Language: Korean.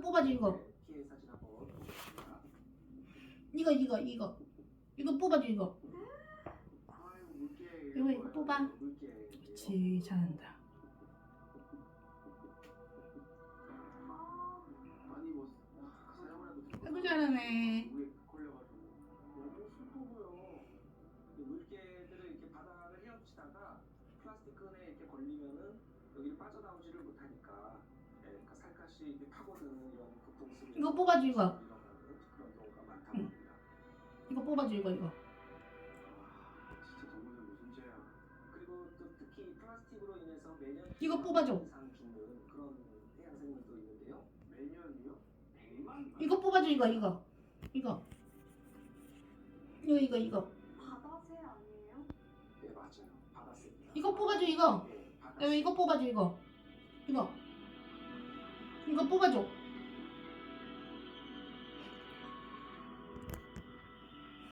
뽑아줘 이거 피해 사진 한번 보겠습니다. 이거 이거 이거 이거 뽑아줘 이거 아유, 물개 이거, 이거 뽑아. 물개. 그렇지 잘한다 아니 뭐 사용을 해도 아이고 잘하네 이 이런 고통스러운 이거 뽑아줘, 이거. 응. 이거 뽑아줘 이거 이거 아, 이거 뽑아줘. 이상 죽는 그런 해양 생물도 있는데요. 매년이요? 100만? 이거 뽑아줘 이거 이거 이거 이거 이거 이거? 네 맞아요. 받았습니다. 이거 뽑아줘 이거 네. 이거 뽑아줘 이거 이거 이거 뽑아줘